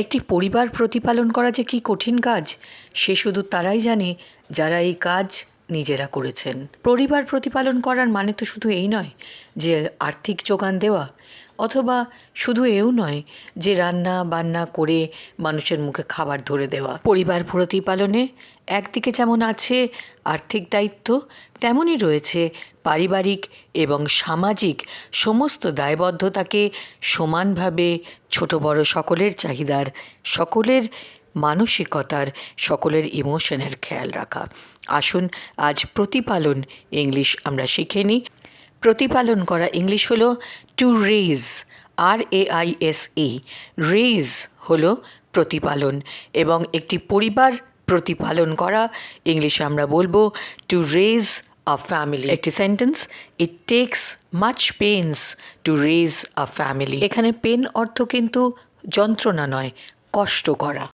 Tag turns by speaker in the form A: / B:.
A: একটি পরিবার প্রতিপালন করা যে কী কঠিন কাজ, সে শুধু তারাই জানে যারা এই কাজ নিজেরা করেছেন। পরিবার প্রতিপালন করার মানে তো শুধু এই নয় যে আর্থিক যোগান দেওয়া, অথবা শুধু এও নয় যে রান্না বান্না করে মানুষের মুখে খাবার ধরে দেওয়া। পরিবার প্রতিপালনে একদিকে যেমন আছে আর্থিক দায়িত্ব, তেমনই রয়েছে পারিবারিক এবং সামাজিক সমস্ত দায়বদ্ধতাকে সমানভাবে ছোট বড় সকলের চাহিদার, সকলের মানসিকতার সকলের ইমোশনের খেয়াল রাখা। আসুন, আজ প্রতিপালন ইংলিশ আমরা শিখে নিই। প্রতিপালন করা ইংলিশ হলো to raise R A I S E raise হলো প্রতিপালন এবং একটি পরিবার প্রতিপালন করা। ইংলিশে আমরা বলব টু রেজ আ ফ্যামিলি একটি sentence it takes much pains to raise a family এখানে পেন অর্থ কিন্তু যন্ত্রণা নয়, কষ্ট করা।